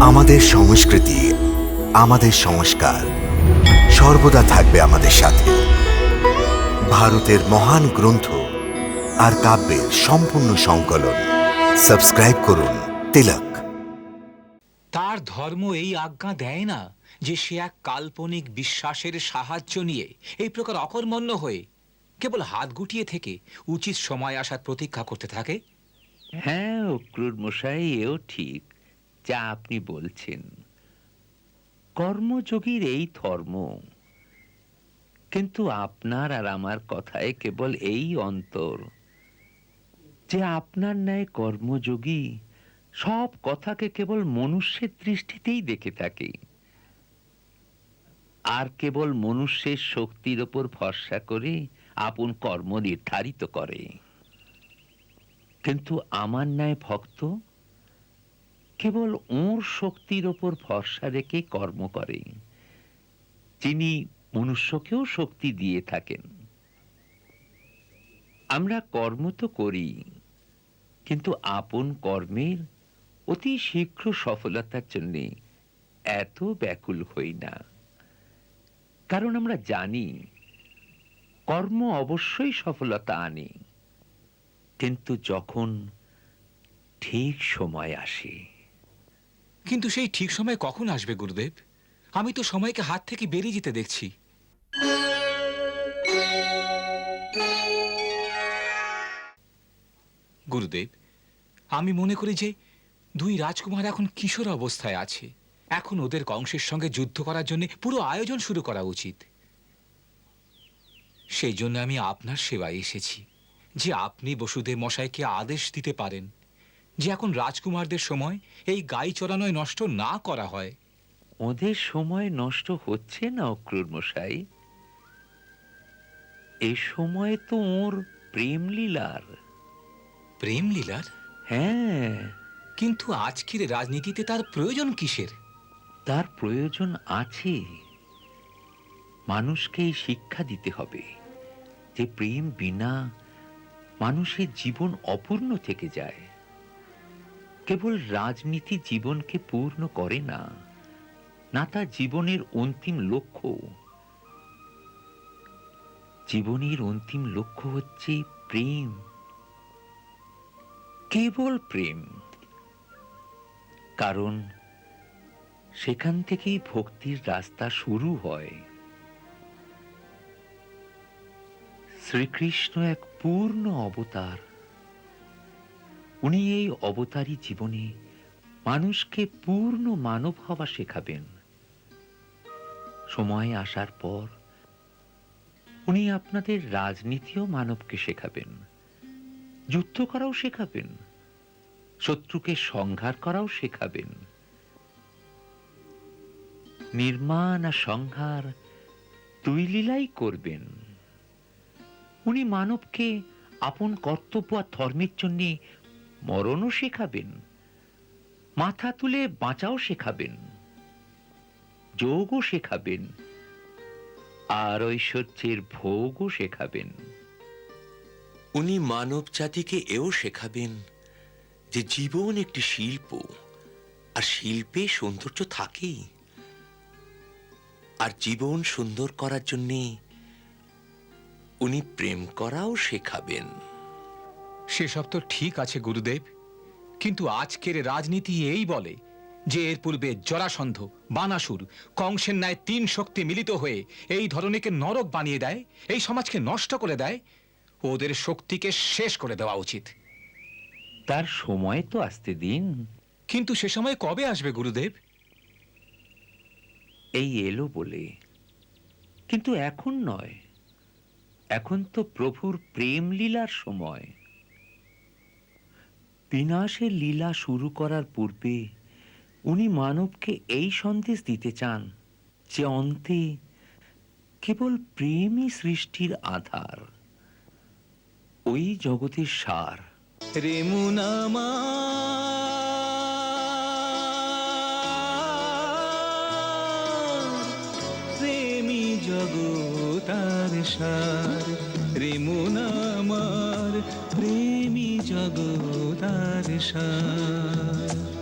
আমাদের সংস্কৃতি আমাদের সংস্কার সর্বদা থাকবে আমাদের সাথে। ভারতের মহান গ্রন্থ আর কাব্যের সম্পূর্ণ সংকলন। সাবস্ক্রাইব করুন তিলক। তার ধর্ম এই আজ্ঞা দেয় না যে সে এক কাল্পনিক বিশ্বাসের সাহায্য নিয়ে এই প্রকার অকর্মণ্য হয়ে কেবল হাত গুটিয়ে থেকে উচিত সময় আসার প্রতীক্ষা করতে থাকে। হ্যাঁ অক্রুর মশাই এও ঠিক। যা আপনি বলছেন। কর্মযোগীর এই ধর্ম, কিন্তু আপনার আর আমার কথায় কেবল এই অন্তর যে আপনার ন্যায় কর্মযোগী সব কথাকে কেবল মনুষ্যের দৃষ্টিতেই দেখে থাকে। আর কেবল মনুষ্যের শক্তির ওপর ভরসা করে আপন কর্ম নির্ধারিত করে। কিন্তু আমার ন্যায় ভক্ত কেবল ওর শক্তির ওপর ভরসা রেখে কর্ম করে যিনি মনুষ্যকেও শক্তি দিয়ে থাকেন। আমরা কর্ম তো করি, কিন্তু আপন কর্মের অতি শীঘ্র সফলতার জন্য এত ব্যাকুল হই না। কারণ আমরা জানি, কর্ম অবশ্যই সফলতা আনে, কিন্তু যখন ঠিক সময় আসে কিন্তু সেই ঠিক সময় কখন আসবে, গুরুদেব? আমি তো সময়কে হাত থেকে বেরিয়ে যেতে দেখছি। গুরুদেব, আমি মনে করি যে দুই রাজকুমার এখন কিশোর অবস্থায় আছে। এখন ওদের কংসের সঙ্গে যুদ্ধ করার জন্য পুরো আয়োজন শুরু করা উচিত। সেই জন্য আমি আপনার সেবায় এসেছি। যে আপনি বসুদেব মশাইকে আদেশ দিতে পারেন। যে এখন রাজকুমারদের সময় এই গাই চড়ানোয় নষ্ট না করা হয়। ওদের সময় নষ্ট হচ্ছে না অক্রুর মশাই এ সময় তো ওর প্রেম লীলার প্রেম লীলার হ্যাঁ। কিন্তু আজকের রাজনীতিতে তার প্রয়োজন কিসের? তার প্রয়োজন আছে। মানুষকে শিক্ষা দিতে হবে যে প্রেম বিনা মানুষের জীবন অপূর্ণ থেকে যায়। কেবল রাজনীতি জীবনকে পূর্ণ করে না না তার জীবনের অন্তিম লক্ষ্য। জীবনের অন্তিম লক্ষ্য হচ্ছে প্রেম। কেবল প্রেম। কারণ সেখান থেকেই ভক্তির রাস্তা শুরু হয়। শ্রীকৃষ্ণ এক পূর্ণ অবতার। উনি এই অবতারী জীবনে মানুষকে পূর্ণ মানব হওয়া শেখাবেন। সময় আসার পর উনি আপনাদের রাজনীতিও মানবকে শেখাবেন, যুদ্ধ করাও শেখাবেন, শত্রুকে সংহার করাও শেখাবেন। নির্মাণ আর সংহার দুই লীলাই করবেন। উনি মানবকে আপন কর্তব্য আর ধর্মের জন্য মরণও শেখাবেন, মাথা তুলে বাঁচাও শেখাবেন, যোগও শেখাবেন, আর ঐশ্বর্যের ভোগও শেখাবেন। উনি মানব জাতিকে এও শেখাবেন যে জীবন একটি শিল্প, আর শিল্পে সৌন্দর্য থাকেই। আর জীবন সুন্দর করার জন্যে উনি প্রেম করাও শেখাবেন। সেসব তো ঠিক আছে গুরুদেব। কিন্তু আজকের রাজনীতি এই বলে যে এর পূর্বে জরাসন্ধ বানাসুর কংসের ন্যায় তিন শক্তি মিলিত হয়ে এই ধরনেরকে নরক বানিয়ে দেয় এই সমাজকে নষ্ট করে দেয় ওদের শক্তিকে শেষ করে দেওয়া উচিত। তার সময় তো আসতে দিন। কিন্তু সে সময় কবে আসবে গুরুদেব? এই এলো বলে। কিন্তু এখন নয়। এখন তো প্রভুর প্রেম লীলার সময়। বিনাশের লীলা শুরু করার পূর্বে উনি মানবকে এই সন্দেশ দিতে চান যে অন্তে কেবল প্রেমই সৃষ্টির আধার, ওই জগতের সার। রেমুনামা। প্রেমী জগতার সার, রেমুনামার প্রেমী তার সার